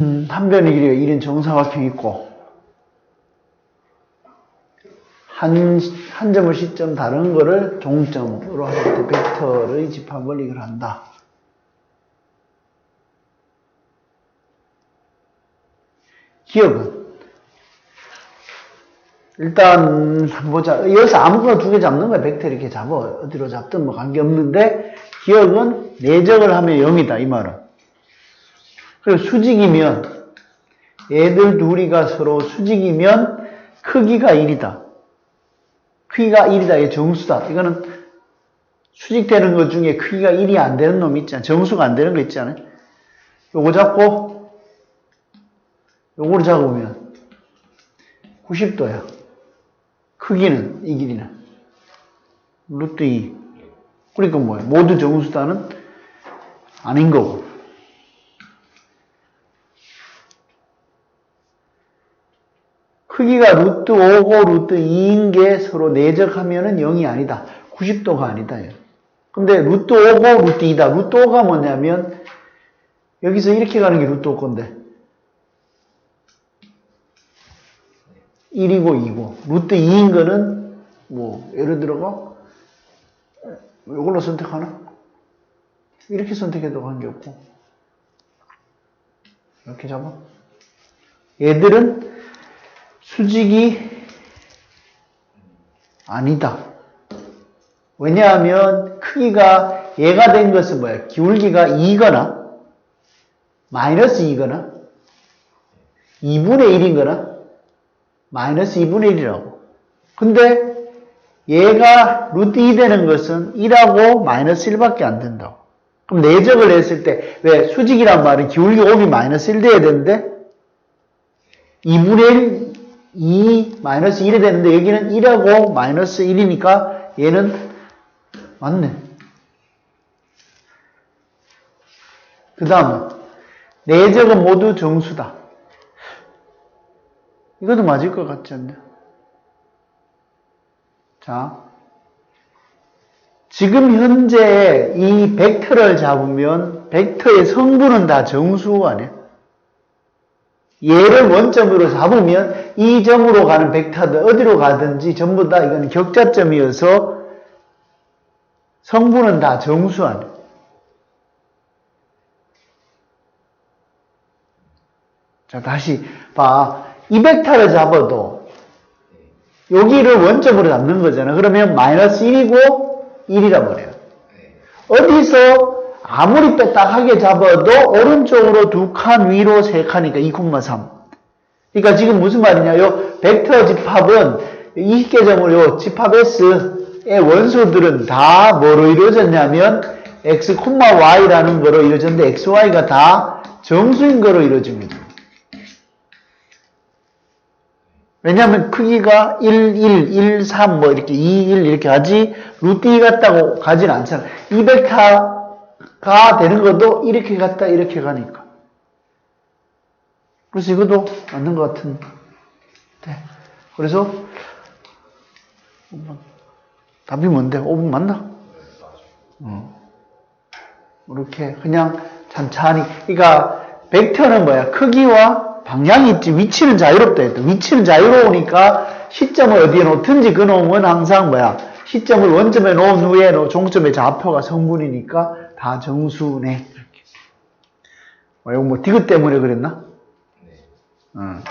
음, 한 변의 길이가 1인 정사각형 있고 한, 한 점을 시점 다른 거를 종점으로 할 때 벡터의 집합을 이걸 한다. 기억은 일단 보자. 여기서 아무거나 두 개 잡는 거야. 벡터 이렇게 잡아. 어디로 잡든 뭐 관계없는데 기억은 내적을 하면 0이다 이 말은. 그리고 수직이면 얘들 둘이가 서로 수직이면 크기가 1이다. 크기가 1이다. 얘 정수다. 이거는 수직되는 것 중에 크기가 1이 안 되는 놈 있잖아. 정수가 안 되는 거 있잖아요. 요거 잡고 요거를 잡으면 90도야. 크기는 이 길이는 루트 2. 그러니까 뭐야? 모두 정수다는 아닌 거고. 크기가 루트 5고 루트 2인 게 서로 내적하면은 0이 아니다. 90도가 아니다. 얘. 근데 루트 5고 루트 2다. 루트 5가 뭐냐면 여기서 이렇게 가는 게 루트 5 건데 1이고 2고 루트 2인 거는 뭐 예를 들어가 이걸로 선택하나? 이렇게 선택해도 관계없고 이렇게 잡아 얘들은 수직이 아니다. 왜냐하면 크기가 얘가 된 것은 뭐야? 기울기가 2거나 마이너스 2거나 2분의 1인 거나 마이너스 2분의 1이라고. 근데 얘가 루트 2 되는 것은 1하고 마이너스 1밖에 안 된다고. 그럼 내적을 했을 때 왜 수직이란 말은 기울기 5이 마이너스 1 돼야 되는데 2분의 1, 2 마이너스 1이 되는데 여기는 1하고 마이너스 1이니까 얘는 맞네. 그 다음은 내적은 모두 정수다. 이것도 맞을 것 같지 않나요? 자, 지금 현재 이 벡터를 잡으면 벡터의 성분은 다 정수 아니에요? 얘를 원점으로 잡으면 이 점으로 가는 벡터들 어디로 가든지 전부 다 이건 격자점이어서 성분은 다 정수 아니에요? 자, 다시 봐. 이 벡터를 잡아도 여기를 원점으로 잡는 거잖아. 그러면 마이너스 1이고 1이라 버려요. 어디서 아무리 빼딱하게 잡아도 오른쪽으로 두 칸 위로 세 칸이니까 2,3. 그러니까 지금 무슨 말이냐. 요 벡터 집합은 이 계정을 요 집합 S의 원소들은 다 뭐로 이루어졌냐면 x, y라는 거로 이루어졌는데 xy가 다 정수인 거로 이루어집니다. 왜냐하면 크기가 1, 1, 1, 3, 뭐 이렇게 2, 1 이렇게 가지 루트 2 같다고 가진 않잖아. 200타 가 되는 것도 이렇게 갔다 이렇게 가니까. 그래서 이것도 맞는 것 같은데. 그래서 답이 뭔데? 5분 맞나? 어. 이렇게 그냥 찬찬히. 그러니까 벡터는 뭐야? 크기와 방향이 있지 위치는 자유롭다 했다. 위치는 자유로우니까 시점을 어디에 놓든지 그 놈은 항상 뭐야 시점을 원점에 놓은 후에 종점의 좌표가 성분이니까 다 정수네. 어, 이거 뭐 디귿 때문에 그랬나? 응.